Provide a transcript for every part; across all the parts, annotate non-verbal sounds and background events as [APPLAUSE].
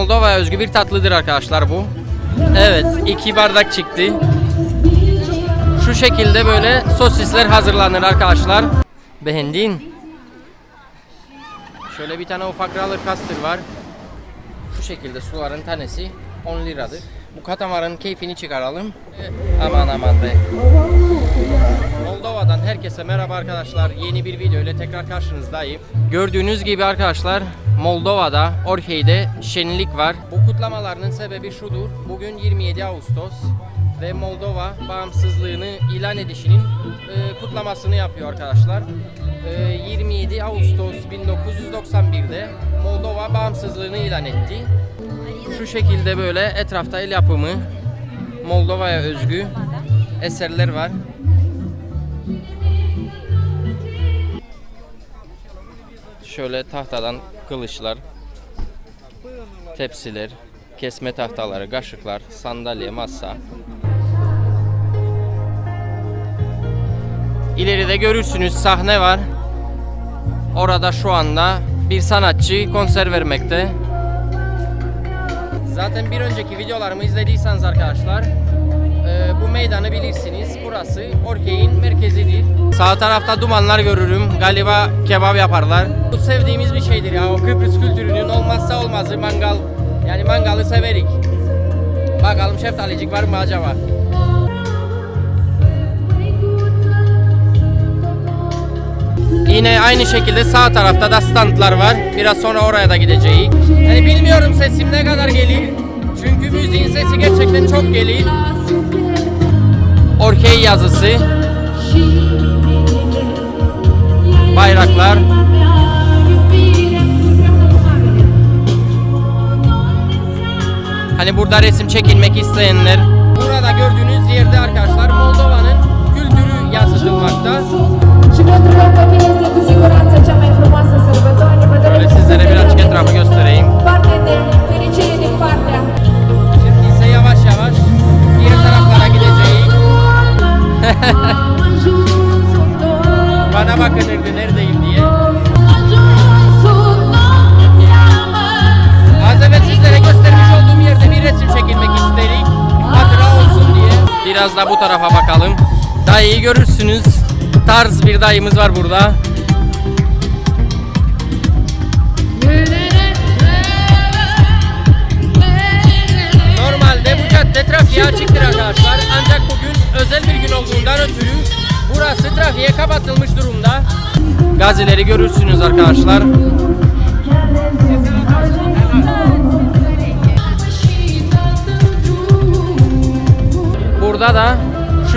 Moldova özgü bir tatlıdır arkadaşlar bu. Evet, iki bardak çıktı. Şu şekilde böyle sosisler hazırlanır arkadaşlar. Beğendin? Şöyle bir tane ufak roller coaster var. Şu şekilde suların tanesi 10 liradır. Bu katamaranın keyfini çıkaralım. Aman aman be. Moldova'dan herkese merhaba arkadaşlar. Yeni bir video ile tekrar karşınızdayım. Gördüğünüz gibi arkadaşlar Moldova'da Orhei'de şenlik var. Bu kutlamalarının sebebi şudur. Bugün 27 Ağustos ve Moldova bağımsızlığını ilan edişinin e, kutlamasını yapıyor arkadaşlar. E, 27 Ağustos 1991'de Moldova bağımsızlığını ilan etti. Şu şekilde böyle etrafta el yapımı Moldova'ya özgü eserler var. Şöyle tahtadan kılıçlar, tepsiler, kesme tahtaları, kaşıklar, sandalye, masa. İleride görürsünüz sahne var. Orada şu anda bir sanatçı konser vermekte. Zaten bir önceki videolarımı izlediyseniz arkadaşlar e, bu meydanı bilirsiniz. Burası Orkey'in merkezidir. Sağ tarafta dumanlar görürüm. Galiba kebap yaparlar. Bu sevdiğimiz bir şeydir ya. O Kıbrıs kültürünün olmazsa olmazı mangal. Yani mangalı severik. Bakalım şeftalicik var mı acaba? Yine aynı şekilde sağ tarafta da standlar var. Biraz sonra oraya da gideceğiz. Yani bilmiyorum sesim ne kadar gelir. Çünkü müziğin sesi gerçekten çok gelir. Orkey yazısı, bayraklar. Hani burada resim çekilmek isteyenler. Burada gördüğünüz yerde arkadaşlar Moldova'nın kültürü yansıtılmakta. Și pentru că este cu siguranță cea mai frumoasă sărbătoare, vă Böyle doresc sizlere birazcık etrafı göstereyim. parte de fericire din partea Şimdi ise yavaş yavaş diğer taraflara gideceğiz. Bana bakınırdı neredeyim diye. Az evvel sizlere göstermiş olduğum yerde bir resim çekilmek istedik. Hatıra olsun diye. Biraz da bu tarafa bakalım. Dayıyı görürsünüz. Tarz bir dayımız var burada. Normalde bu cadde trafiğe açıktır arkadaşlar. Ancak bugün özel bir gün olduğundan ötürü burası trafiğe kapatılmış durumda. Gazileri görürsünüz arkadaşlar. Burada da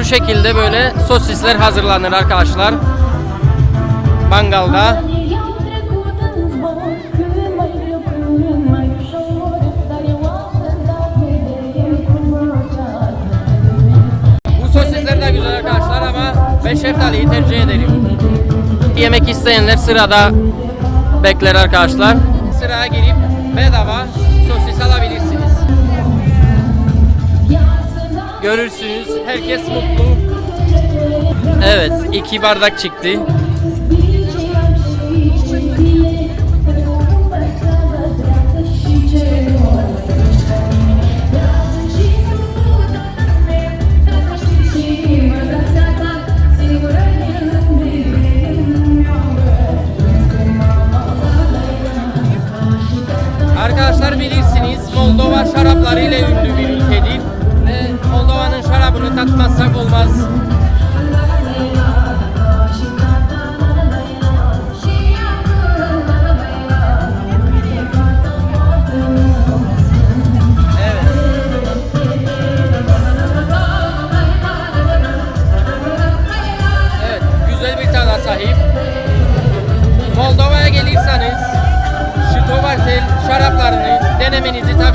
şu şekilde böyle sosisler hazırlanır arkadaşlar. Mangalda. Bu sosisler de güzel arkadaşlar ama ben şeftaliyi tercih ederim. Yemek isteyenler sırada bekler arkadaşlar. Sıraya girip bedava sosis alabilirsiniz. Görürsünüz herkes mutlu. Evet iki bardak çıktı.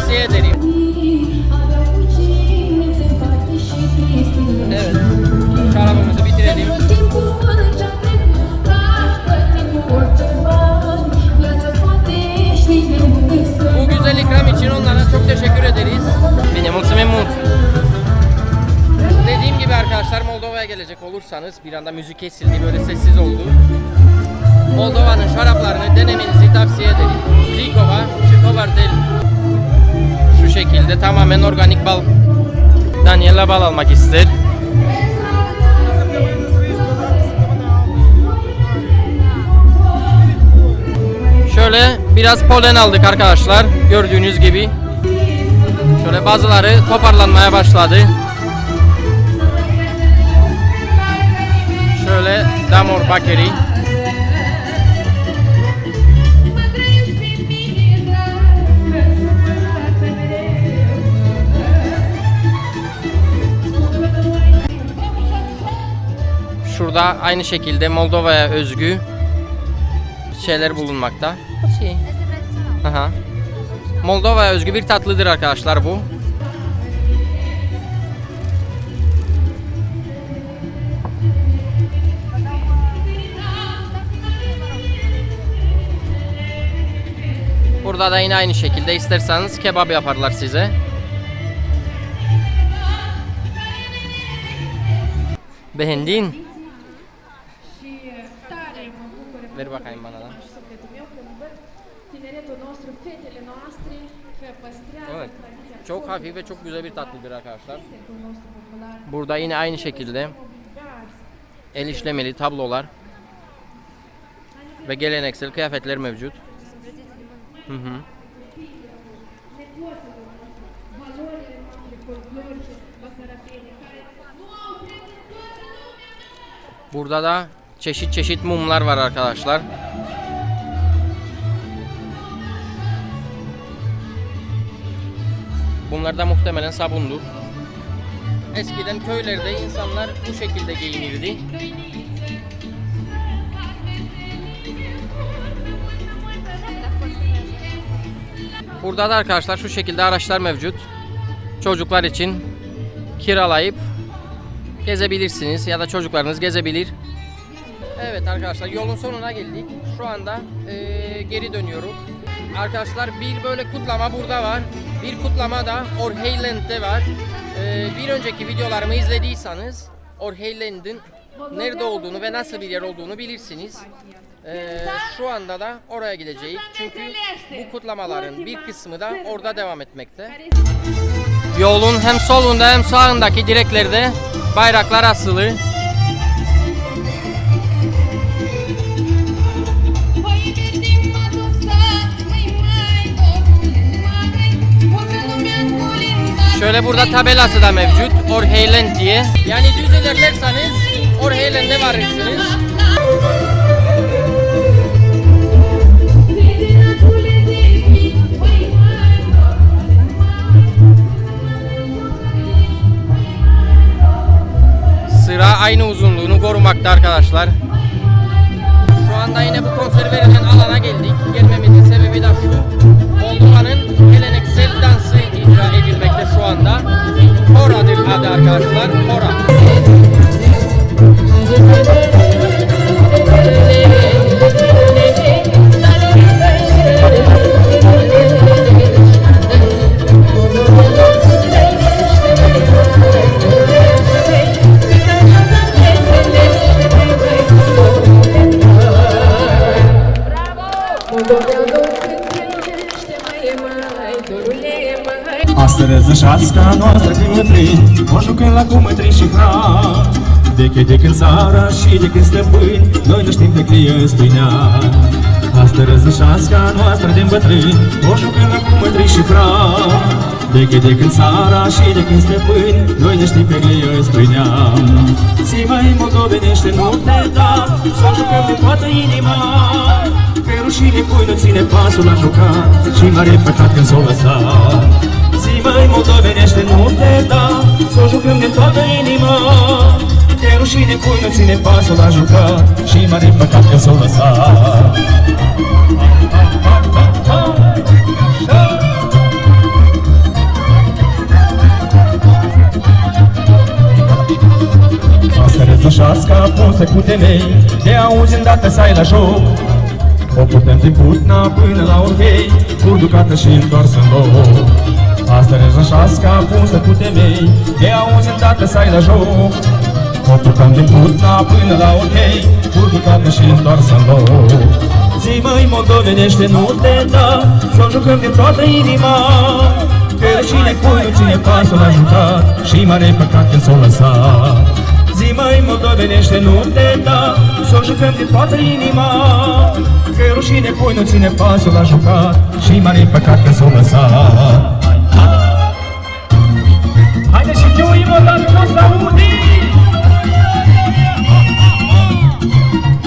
Tavsiye ederim. Evet. Şarabımızı bitirelim. Bu güzel ikram için onlara çok teşekkür ederiz. Mulțumim mult. Dediğim gibi arkadaşlar Moldova'ya gelecek olursanız bir anda müzik kesildi böyle sessiz oldu. Moldova'nın şaraplarını denemenizi tavsiye ederim. Krikova, Şitovartel şekilde tamamen organik bal. Daniela bal almak ister. Şöyle biraz polen aldık arkadaşlar. Gördüğünüz gibi. Şöyle bazıları toparlanmaya başladı. Şöyle Damor Bakeri. Şurada aynı şekilde Moldova'ya özgü şeyler bulunmakta. Aha. Moldova'ya özgü bir tatlıdır arkadaşlar bu. Burada da yine aynı şekilde isterseniz kebap yaparlar size. Beğendin? Ver bakayım bana da. Evet. Çok hafif ve çok güzel bir tatlıdır arkadaşlar. Burada yine aynı şekilde el işlemeli tablolar ve geleneksel kıyafetler mevcut. Hı hı. Burada da çeşit çeşit mumlar var arkadaşlar. Bunlar da muhtemelen sabundur. Eskiden köylerde insanlar bu şekilde giyinirdi. Burada da arkadaşlar şu şekilde araçlar mevcut. Çocuklar için kiralayıp gezebilirsiniz ya da çocuklarınız gezebilir. Evet arkadaşlar yolun sonuna geldik. Şu anda eee, geri dönüyorum. Arkadaşlar bir böyle kutlama burada var. Bir kutlama da Orheyland'de var. Eee, bir önceki videolarımı izlediyseniz Orheyland'ın nerede olduğunu ve nasıl bir yer olduğunu bilirsiniz. Eee, şu anda da oraya gideceğiz. Çünkü bu kutlamaların bir kısmı da orada devam etmekte. Yolun hem solunda hem sağındaki direklerde bayraklar asılı. Şöyle burada tabelası da mevcut. Orheyland diye. Yani düz ilerlerseniz Orheyland'e varırsınız. Sıra aynı uzunluğunu korumakta arkadaşlar. Şu anda yine bu konser verilen alana geldik. Gelmemizin sebebi de şu. Anda. Kora'dır adı arkadaşlar. Kora. Astăzi șasca noastră când mătrâni O jucăm la cu mătrini și hran. De de când țara și de când stăpâni Noi nu știm pe clie stâinea. Astăzi șasca noastră de bătrâni O jucăm la cu mătrini și hran. De de când țara și de când stăpâni Noi nu știm pe clie stâinea. Zi mai moldovenește nu te da Să o jucăm de toată inima. Că rușine pui nu ține pasul la jucat Și mare păcat când s-o lăsat Zi mai moldovenește nu te da. Să o jucăm de toată inima. Că rușine pui nu ține pasul la jucat. Și mare păcat când s-o lăsat Asta răzășească pusă cu temei De auzi îndată să ai la joc. O putem din putna până la orhei Urducată și întors în loc Asta răzășească pusă cu temei De auzi îndată să ai la joc O putem din putna până la orhei Urducată și întors în loc. Zi măi moldovenește nu te da Să o jucăm din toată inima. Că rușine cui nu ține pasul la jucat Și mare păcat când s-o lăsat Zi măi moldovenește nu te da Să o jucăm din toată inima. Că rușine cui nu ține pasul la jucat Și mare păcat când s-o lăsat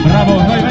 Brawo, no i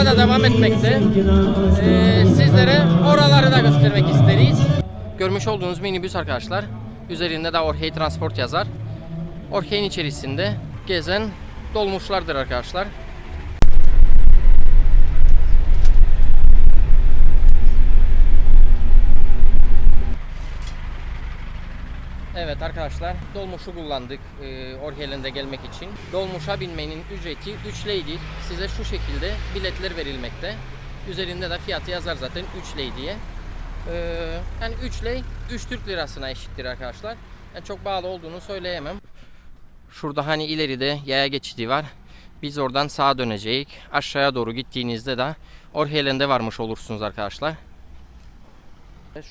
Orada da devam etmekte. Ee, sizlere oraları da göstermek isteriz. Görmüş olduğunuz minibüs arkadaşlar. Üzerinde de Orhey Transport yazar. Orhey'in içerisinde gezen dolmuşlardır arkadaşlar. Evet arkadaşlar dolmuşu kullandık e, Orhelen'de gelmek için. Dolmuşa binmenin ücreti 3 leydir. Size şu şekilde biletler verilmekte. Üzerinde de fiyatı yazar zaten 3 ley diye. E, yani 3 ley 3 Türk lirasına eşittir arkadaşlar. Yani çok bağlı olduğunu söyleyemem. Şurada hani ileride yaya geçidi var. Biz oradan sağa döneceğiz. Aşağıya doğru gittiğinizde de Orhelen'de varmış olursunuz arkadaşlar.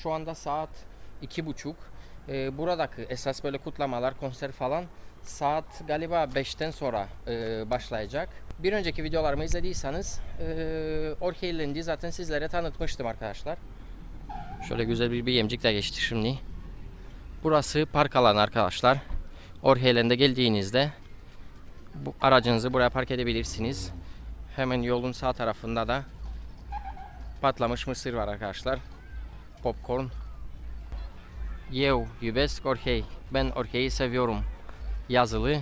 Şu anda saat iki buçuk. Ee, buradaki esas böyle kutlamalar, konser falan saat galiba 5'ten sonra e, başlayacak. Bir önceki videolarımı izlediyseniz e, Orheilendi zaten sizlere tanıtmıştım arkadaşlar. Şöyle güzel bir BMC'lik de geçti şimdi. Burası park alanı arkadaşlar. Orheilen'de geldiğinizde bu aracınızı buraya park edebilirsiniz. Hemen yolun sağ tarafında da patlamış mısır var arkadaşlar. Popcorn. Eu iubesc Orhei. Ben Orhei'yi seviyorum. Yazılı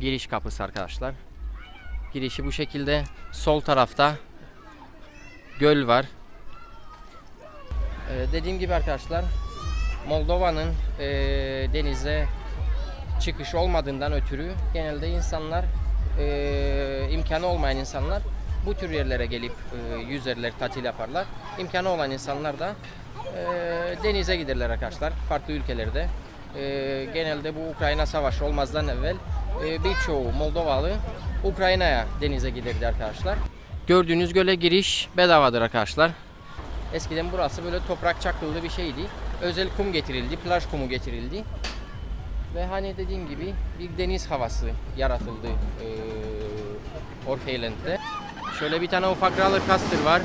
giriş kapısı arkadaşlar. Girişi bu şekilde. Sol tarafta göl var. Ee, dediğim gibi arkadaşlar Moldova'nın ee, denize çıkış olmadığından ötürü genelde insanlar ee, imkanı olmayan insanlar bu tür yerlere gelip ee, yüzerler, tatil yaparlar. İmkanı olan insanlar da ee, denize giderler arkadaşlar farklı ülkelerde. Ee, genelde bu Ukrayna savaşı olmazdan evvel e, birçoğu Moldovalı Ukrayna'ya denize giderdi arkadaşlar. Gördüğünüz göle giriş bedavadır arkadaşlar. Eskiden burası böyle toprak çakıllı bir şeydi. Özel kum getirildi, plaj kumu getirildi. Ve hani dediğim gibi bir deniz havası yaratıldı e, Orheiland'de. Şöyle bir tane ufak roller coaster var.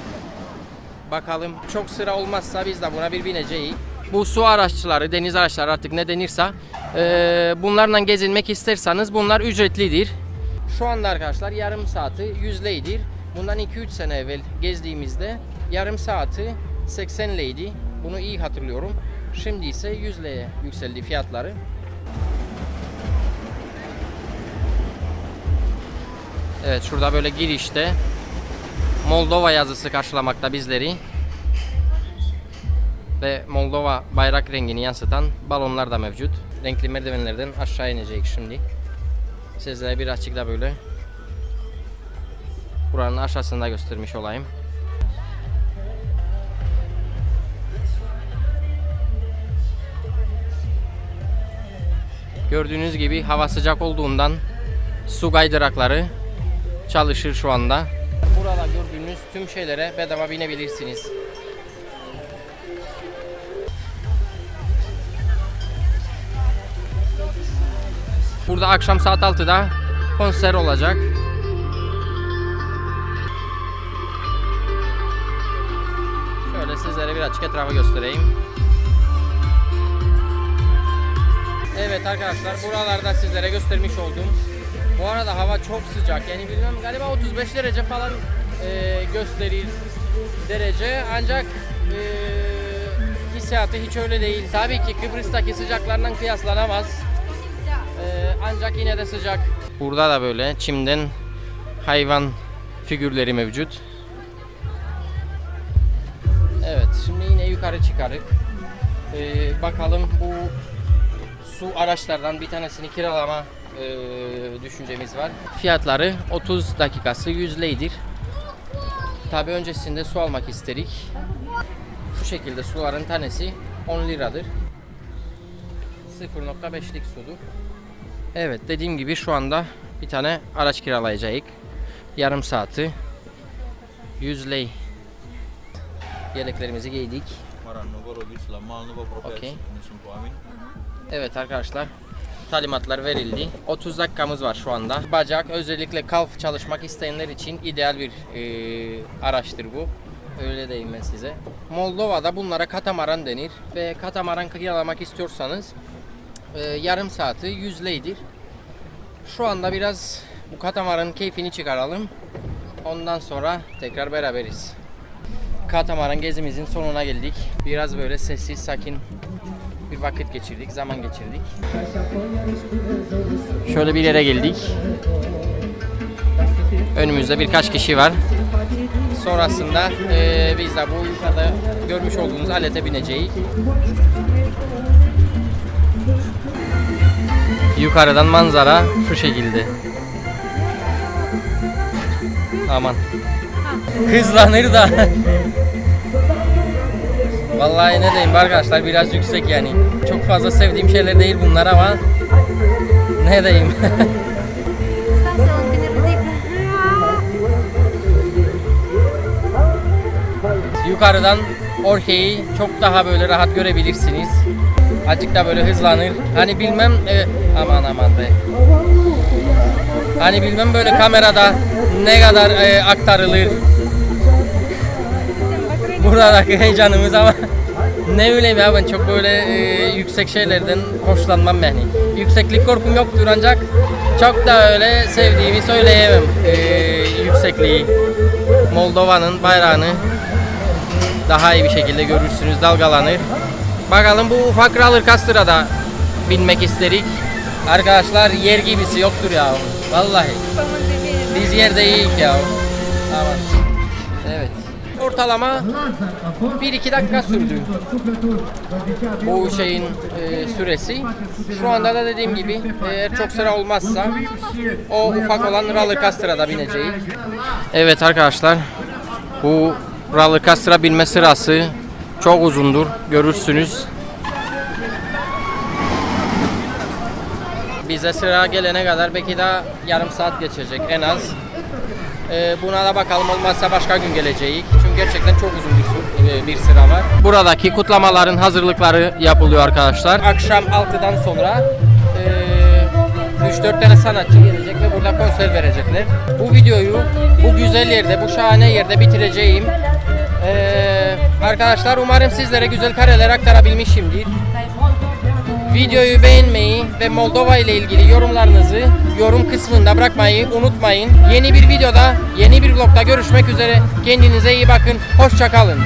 Bakalım çok sıra olmazsa biz de buna bir bineceğiz. Bu su araççıları, deniz araçları artık ne denirse eee, bunlarla gezinmek isterseniz bunlar ücretlidir. Şu anda arkadaşlar yarım saati yüzleydir. Bundan 2-3 sene evvel gezdiğimizde yarım saati 80 leydi. Bunu iyi hatırlıyorum. Şimdi ise 100 leye yükseldi fiyatları. Evet şurada böyle girişte Moldova yazısı karşılamakta bizleri. Ve Moldova bayrak rengini yansıtan balonlar da mevcut. Renkli merdivenlerden aşağı inecek şimdi. Sizlere bir açıkta böyle buranın aşağısında göstermiş olayım. Gördüğünüz gibi hava sıcak olduğundan su kaydırakları çalışır şu anda. Burada gördüğünüz tüm şeylere bedava binebilirsiniz. Burada akşam saat 6'da konser olacak. Şöyle sizlere bir açık etrafı göstereyim. Evet arkadaşlar buralarda sizlere göstermiş oldum. Bu arada hava çok sıcak. Yani bilmem galiba 35 derece falan e, gösterir derece. Ancak e, hissiyatı hiç öyle değil. Tabii ki Kıbrıs'taki sıcaklarla kıyaslanamaz. E, ancak yine de sıcak. Burada da böyle çimden hayvan figürleri mevcut. Evet şimdi yine yukarı çıkarık. E, bakalım bu su araçlardan bir tanesini kiralama e, düşüncemiz var. Fiyatları 30 dakikası 100 leydir. Tabi öncesinde su almak isterik. Bu şekilde suların tanesi 10 liradır. 0.5'lik sudur. Evet dediğim gibi şu anda bir tane araç kiralayacağız. Yarım saati 100 lei. Yeleklerimizi giydik. Mara, nu vă robiți la mal, nu vă apropiați, Ok. nu sunt oameni. Evet arkadaşlar talimatlar verildi. 30 dakikamız var şu anda. Bacak özellikle kalf çalışmak isteyenler için ideal bir e, araçtır bu. Öyle diyeyim ben size. Moldova'da bunlara katamaran denir ve katamaran kiralamak istiyorsanız e, yarım saati 100 leydir. Şu anda biraz bu katamaranın keyfini çıkaralım. Ondan sonra tekrar beraberiz. Katamaran gezimizin sonuna geldik. Biraz böyle sessiz, sakin bir vakit geçirdik, zaman geçirdik. Şöyle bir yere geldik. Önümüzde birkaç kişi var. Sonrasında eee, biz de bu yukarıda görmüş olduğunuz alete bineceğiz. Yukarıdan manzara şu şekilde. Aman. Hızlanır da. Vallahi ne diyeyim arkadaşlar biraz yüksek yani. Çok fazla sevdiğim şeyler değil bunlar ama ne diyeyim. [LAUGHS] Yukarıdan Orhe'yi çok daha böyle rahat görebilirsiniz. Azıcık da böyle hızlanır. Hani bilmem e, aman aman be. Hani bilmem böyle kamerada ne kadar e, aktarılır. [LAUGHS] Buradaki heyecanımız ama ne bileyim ya ben çok böyle e, yüksek şeylerden hoşlanmam yani. Yükseklik korkum yoktur ancak çok da öyle sevdiğimi söyleyemem e, yüksekliği. Moldova'nın bayrağını daha iyi bir şekilde görürsünüz dalgalanır. Bakalım bu ufak roller coaster'a da binmek isterik. Arkadaşlar yer gibisi yoktur ya. Vallahi. Biz yerde iyiyiz ya. Tamam. Ortalama 1-2 dakika sürdü. Bu şeyin e, süresi. Şu anda da dediğim gibi eğer çok sıra olmazsa o ufak olan roller coaster'a da bineceğiz. Evet arkadaşlar. Bu roller coaster'a binme sırası çok uzundur. Görürsünüz. Bize sıra gelene kadar belki daha yarım saat geçecek en az. Ee, buna da bakalım olmazsa başka gün geleceğiz. Çünkü gerçekten çok uzun bir, e, bir sıra var. Buradaki kutlamaların hazırlıkları yapılıyor arkadaşlar. Akşam 6'dan sonra e, 3-4 tane sanatçı gelecek ve burada konser verecekler. Bu videoyu bu güzel yerde, bu şahane yerde bitireceğim. Ee, arkadaşlar umarım sizlere güzel kareler aktarabilmişimdir. Videoyu beğenmeyi ve Moldova ile ilgili yorumlarınızı yorum kısmında bırakmayı unutmayın. Yeni bir videoda, yeni bir vlogda görüşmek üzere. Kendinize iyi bakın. Hoşça kalın.